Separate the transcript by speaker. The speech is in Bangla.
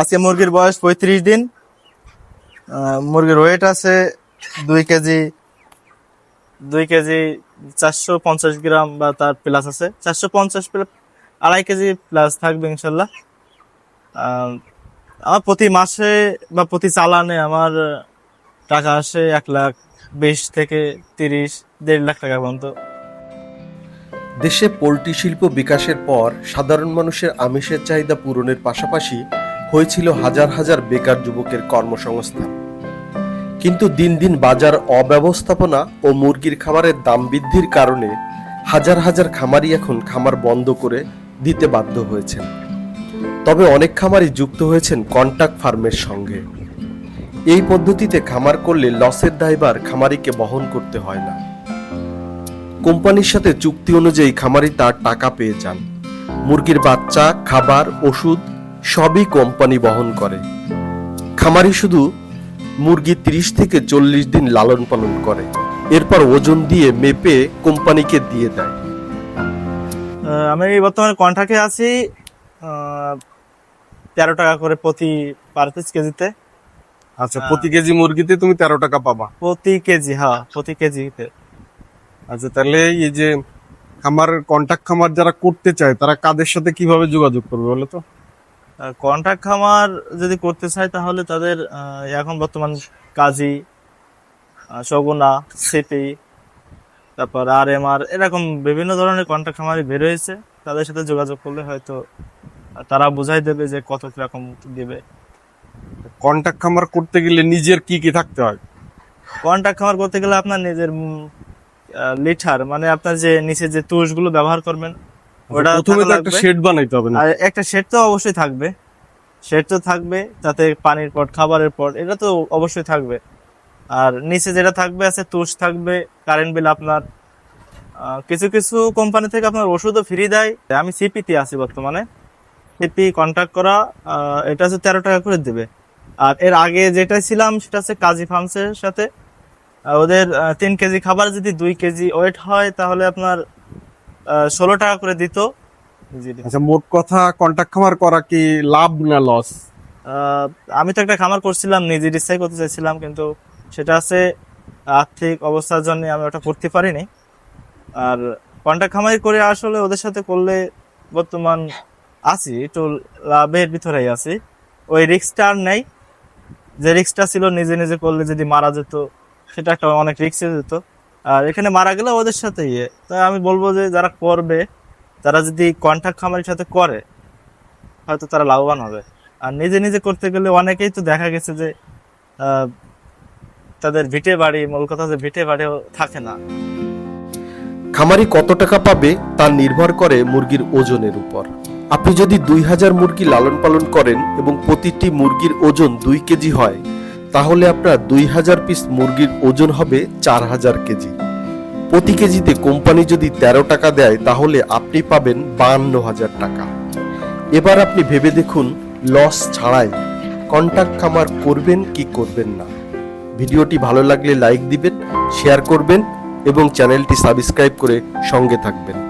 Speaker 1: আজকে মুরগির বয়স পঁয়ত্রিশ দিন। মুরগির ওয়েট আছে দুই কেজি দুই কেজি চারশো পঞ্চাশ গ্রাম বা তার প্লাস আছে। চারশো পঞ্চাশ আড়াই কেজি প্লাস থাকবে ইনশাল্লাহ। আমার প্রতি মাসে বা প্রতি চালানে আমার টাকা আসে এক লাখ বিশ থেকে তিরিশ, দেড় লাখ টাকা পর্যন্ত।
Speaker 2: দেশে পোলট্রি শিল্প বিকাশের পর সাধারণ মানুষের আমিষের চাহিদা পূরণের পাশাপাশি হয়েছিল হাজার হাজার বেকার যুবকের কর্মসংস্থান। কিন্তু দিন দিন বাজার অব্যবস্থাপনা ও মুরগির খাবারের দাম বৃদ্ধির কারণে হাজার হাজার খামারি এখন খামার বন্ধ করে দিতে বাধ্য হয়েছেন। তবে অনেক খামারি যুক্ত হয়েছেন কন্টাক্ট ফার্মের সঙ্গে। এই পদ্ধতিতে খামার করলে লসের দায়ভার খামারিকে বহন করতে হয় না। কোম্পানির সাথে চুক্তি অনুযায়ী খামারি তার টাকা পেয়ে যান। মুরগির বাচ্চা, খাবার, ওষুধ সবই কোম্পানি বহন করে। খামারি শুধু মুরগি তিরিশ থেকে চল্লিশ দিন লালন পালন করে। এরপর ওজন দিয়ে মেপে কোম্পানিকে দিয়ে দেয়।
Speaker 1: আমি বর্তমানে কন্ট্রাক্টে আছি তেরো টাকা করে প্রতি পার পিস কেজিতে।
Speaker 3: আচ্ছা প্রতি কেজি মুরগিতে তুমি তেরো টাকা পাবা।
Speaker 1: প্রতি কেজি হ্যাঁ প্রতি কেজিতে।
Speaker 3: আচ্ছা তাহলে এই যে খামার কন্টাক্ট খামার যারা করতে চায় তারা কাদের সাথে কীভাবে যোগাযোগ করবে বলো তো?
Speaker 1: কন্ট্রাক্ট খামার যদি করতে চায় তাহলে তাদের এখন বর্তমান কাজী সগুনা সিপি তারপর আর এম আর এরকম বিভিন্ন ধরনের কন্ট্রাক্ট খামারই বের হয়েছে। তাদের সাথে যোগাযোগ করলে হয়তো তারা বুঝাই দেবে যে কত কীরকম দেবে।
Speaker 3: কন্টাক্ট খামার করতে গেলে নিজের কি কি থাকতে হয়?
Speaker 1: কন্ট্রাক্ট খামার করতে গেলে আপনার নিজের লিটার মানে আপনার যে নিচে যে তুষগুলো ব্যবহার করবেন ওটা
Speaker 3: প্রথমে তো একটা শেড বানাইতে হবে
Speaker 1: আর একটা শেড তো অবশ্যই থাকবে। শেড তো থাকবে তাতে পানির পট খাবারের পট এটা তো অবশ্যই থাকবে। আর নিচে যেটা থাকবে আছে তুষ থাকবে কারেন্ট বিল আপনার কিছু কিছু কোম্পানি থেকে আপনার ওষুধও ফ্রি দেয়। আমি সিপিতে আছি বর্তমানে। সিপি কন্ট্যাক্ট করা এটা হচ্ছে তেরো টাকা করে দেবে। আর এর আগে যেটা ছিলাম সেটা হচ্ছে কাজী ফার্মসের সাথে। ওদের তিন কেজি খাবার যদি দুই কেজি ওয়েট হয় তাহলে আপনার ষোলো টাকা করে দিত।
Speaker 3: আচ্ছা মোট কথা কন্টাক্ট খামার করা কি লাভ না লস
Speaker 1: আমি তো একটা খামার করছিলাম নিজে ইচ্ছাই করতে চাইছিলাম কিন্তু সেটা আছে আর্থিক অবস্থার জন্য আমি ওটা করতে পারিনি। আর কন্ট্রাক্ট খামারি করে আসলে ওদের সাথে করলে বর্তমান আছি একটু লাভের ভিতরেই আছি। ওই রিক্সটা আর নেই। যে রিক্সটা ছিল নিজে নিজে করলে যদি মারা যেত সেটা একটা অনেক রিক্সে যেত। আর এখানে মারা গেলে ওদের সাথে ইয়ে। তাই আমি বলব যে যারা করবে, তারা যদি কন্ট্রাক্ট খামারির সাথে করে, হয়তো তারা লাভবান হবে। আর নিজে নিজে করতে গেলে অনেকেই তো দেখা গেছে যে তাদের ভিটে বাড়ি, মূল কথা যে ভিটে বাড়িও থাকে না।
Speaker 2: খামারি কত টাকা পাবে তা নির্ভর করে মুরগির ওজনের উপর। আপনি যদি দুই হাজার মুরগি লালন পালন করেন এবং প্রতিটি মুরগির ওজন দুই কেজি হয় তাহলে আপনার দুই হাজার পিস মুরগির ওজন হবে চার হাজার কেজি। প্রতি কেজিতে কোম্পানি যদি তেরো টাকা দেয়, তাহলে আপনি পাবেন বাহান্ন হাজার টাকা। এবার আপনি ভেবে দেখুন লস ছাড়াই কন্টাক্ট খামার করবেন কি করবেন না। ভিডিওটি ভালো লাগলে লাইক দিবেন শেয়ার করবেন এবং চ্যানেলটি সাবস্ক্রাইব করে সঙ্গে থাকবেন।